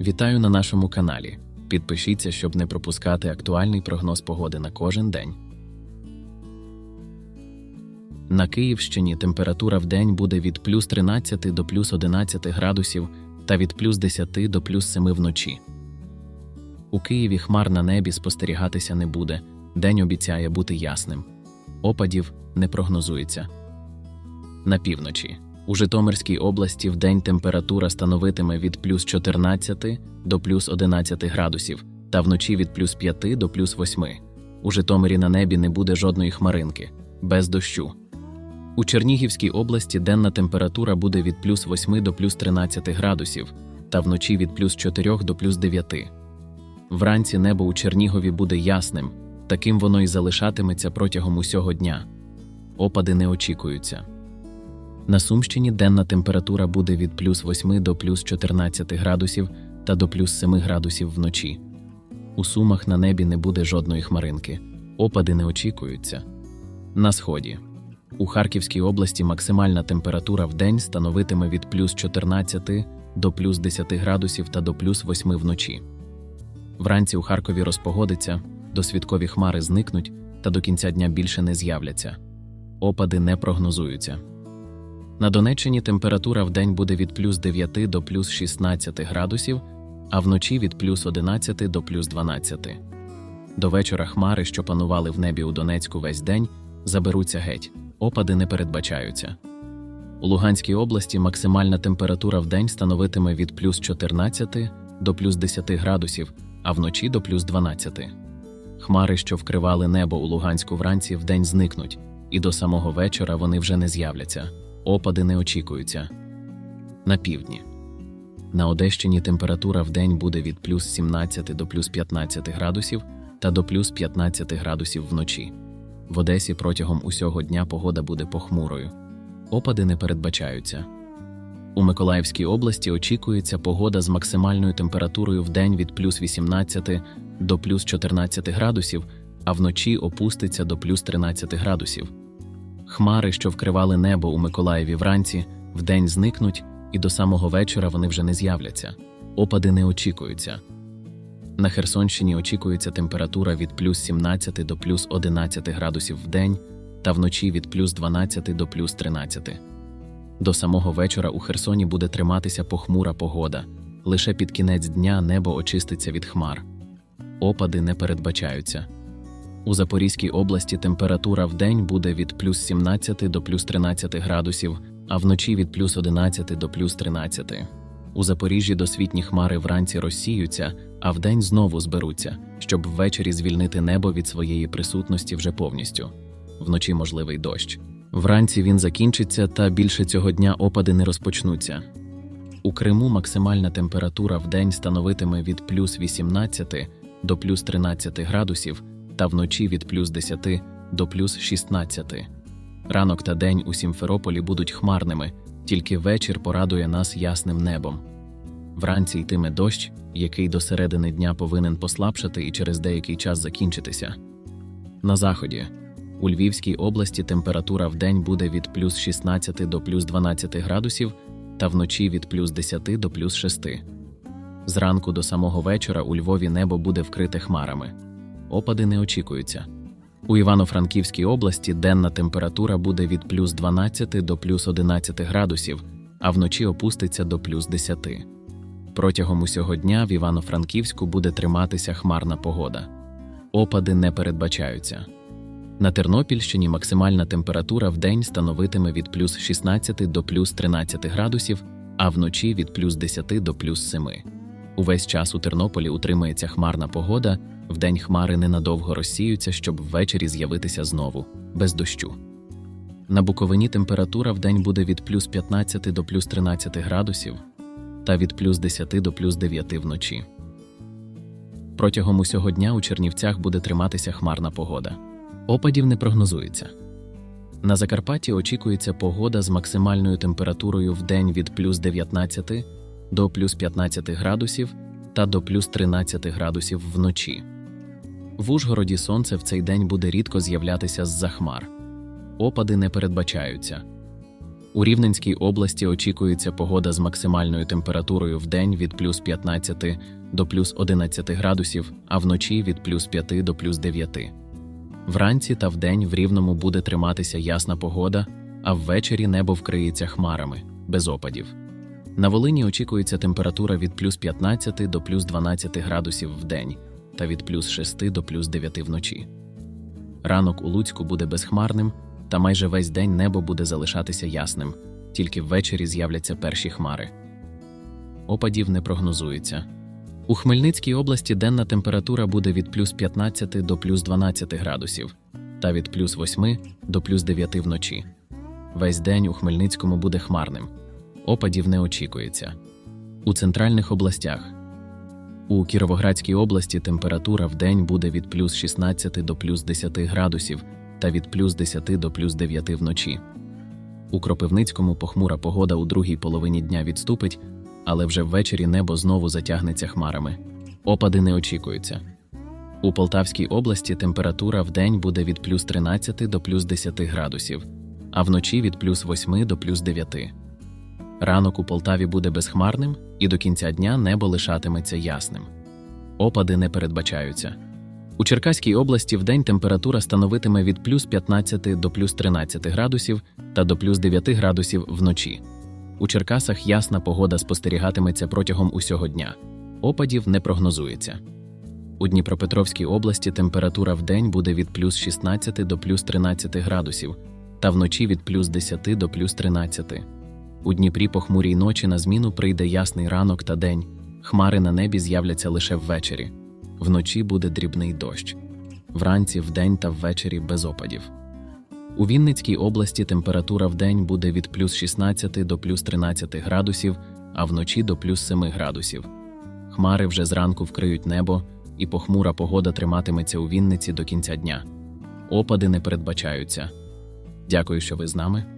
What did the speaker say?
Вітаю на нашому каналі. Підпишіться, щоб не пропускати актуальний прогноз погоди на кожен день. На Київщині температура в день буде від плюс 13 до плюс 11 градусів та від плюс 10 до плюс 7 вночі. У Києві хмар на небі спостерігатися не буде. День обіцяє бути ясним. Опадів не прогнозується. На півночі. У Житомирській області вдень температура становитиме від плюс 14 до плюс 11 градусів, та вночі від плюс 5 до плюс 8. У Житомирі на небі не буде жодної хмаринки, без дощу. У Чернігівській області денна температура буде від плюс 8 до плюс 13 градусів, та вночі від плюс 4 до плюс 9. Вранці небо у Чернігові буде ясним, таким воно і залишатиметься протягом усього дня. Опади не очікуються. На Сумщині денна температура буде від плюс 8 до плюс 14 градусів та до плюс 7 градусів вночі. У Сумах на небі не буде жодної хмаринки. Опади не очікуються. На сході. У Харківській області максимальна температура в день становитиме від плюс 14 до плюс 10 градусів та до плюс 8 вночі. Вранці у Харкові розпогодиться, досвідкові хмари зникнуть та до кінця дня більше не з'являться. Опади не прогнозуються. На Донеччині температура в день буде від плюс 9 до плюс 16 градусів, а вночі від плюс 11 до плюс 12. До вечора хмари, що панували в небі у Донецьку весь день, заберуться геть, опади не передбачаються. У Луганській області максимальна температура в день становитиме від плюс 14 до плюс 10 градусів, а вночі до плюс 12. Хмари, що вкривали небо у Луганську вранці, вдень зникнуть, і до самого вечора вони вже не з'являться. Опади не очікуються. На півдні. На Одещині температура в день буде від плюс 17 до плюс 15 градусів та до плюс 15 градусів вночі. В Одесі протягом усього дня погода буде похмурою. Опади не передбачаються. У Миколаївській області очікується погода з максимальною температурою в день від плюс 18 до плюс 14 градусів, а вночі опуститься до плюс 13 градусів. Хмари, що вкривали небо у Миколаєві вранці, вдень зникнуть, і до самого вечора вони вже не з'являться. Опади не очікуються. На Херсонщині очікується температура від плюс 17 до плюс 11 градусів в день та вночі від плюс 12 до плюс 13. До самого вечора у Херсоні буде триматися похмура погода. Лише під кінець дня небо очиститься від хмар. Опади не передбачаються. У Запорізькій області температура в день буде від плюс 17 до плюс 13 градусів, а вночі від плюс 11 до плюс 13. У Запоріжжі досвітні хмари вранці розсіються, а вдень знову зберуться, щоб ввечері звільнити небо від своєї присутності вже повністю. Вночі можливий дощ. Вранці він закінчиться, та більше цього дня опади не розпочнуться. У Криму максимальна температура в день становитиме від плюс 18 до плюс 13 градусів та вночі від плюс 10 до плюс 16. Ранок та день у Сімферополі будуть хмарними, тільки вечір порадує нас ясним небом. Вранці йтиме дощ, який до середини дня повинен послабшати і через деякий час закінчитися. На заході. У Львівській області температура в день буде від плюс 16 до плюс 12 градусів та вночі від плюс 10 до плюс 6. Зранку до самого вечора у Львові небо буде вкрите хмарами. Опади не очікуються. У Івано-Франківській області денна температура буде від плюс 12 до плюс 11 градусів, а вночі опуститься до плюс 10. Протягом усього дня в Івано-Франківську буде триматися хмарна погода. Опади не передбачаються. На Тернопільщині максимальна температура в день становитиме від плюс 16 до плюс 13 градусів, а вночі від плюс 10 до плюс 7. Увесь час у Тернополі утримається хмарна погода, вдень хмари ненадовго розсіються, щоб ввечері з'явитися знову, без дощу. На Буковині температура вдень буде від плюс 15 до плюс 13 градусів та від плюс 10 до плюс 9 вночі. Протягом усього дня у Чернівцях буде триматися хмарна погода. Опадів не прогнозується. На Закарпатті очікується погода з максимальною температурою в день від плюс 19 до плюс 15 градусів та до плюс 13 градусів вночі. В Ужгороді сонце в цей день буде рідко з'являтися з-за хмар. Опади не передбачаються. У Рівненській області очікується погода з максимальною температурою в день від плюс 15 до плюс 11 градусів, а вночі від плюс 5 до плюс 9. Вранці та вдень в Рівному буде триматися ясна погода, а ввечері небо вкриється хмарами, без опадів. На Волині очікується температура від плюс 15 до плюс 12 градусів в день та від плюс 6 до плюс 9 вночі. Ранок у Луцьку буде безхмарним, та майже весь день небо буде залишатися ясним, тільки ввечері з'являться перші хмари. Опадів не прогнозується. У Хмельницькій області денна температура буде від плюс 15 до плюс 12 градусів та від плюс 8 до плюс 9 вночі. Весь день у Хмельницькому буде хмарним. Опадів не очікується. У центральних областях у Кіровоградській області температура в день буде від плюс 16 до плюс 10 градусів та від плюс 10 до плюс 9 вночі. У Кропивницькому похмура погода у другій половині дня відступить, але вже ввечері небо знову затягнеться хмарами. Опади не очікуються. У Полтавській області температура в день буде від плюс 13 до плюс 10 градусів, а вночі від плюс 8 до плюс 9. Ранок у Полтаві буде безхмарним, і до кінця дня небо лишатиметься ясним. Опади не передбачаються. У Черкаській області вдень температура становитиме від плюс 15 до плюс 13 градусів та до плюс 9 градусів вночі. У Черкасах ясна погода спостерігатиметься протягом усього дня. Опадів не прогнозується. У Дніпропетровській області температура вдень буде від плюс 16 до плюс 13 градусів та вночі від плюс 10 до плюс 13. У Дніпрі похмурій ночі на зміну прийде ясний ранок та день. Хмари на небі з'являться лише ввечері. Вночі буде дрібний дощ. Вранці, вдень та ввечері без опадів. У Вінницькій області температура вдень буде від плюс 16 до плюс 13 градусів, а вночі до плюс 7 градусів. Хмари вже зранку вкриють небо, і похмура погода триматиметься у Вінниці до кінця дня. Опади не передбачаються. Дякую, що ви з нами.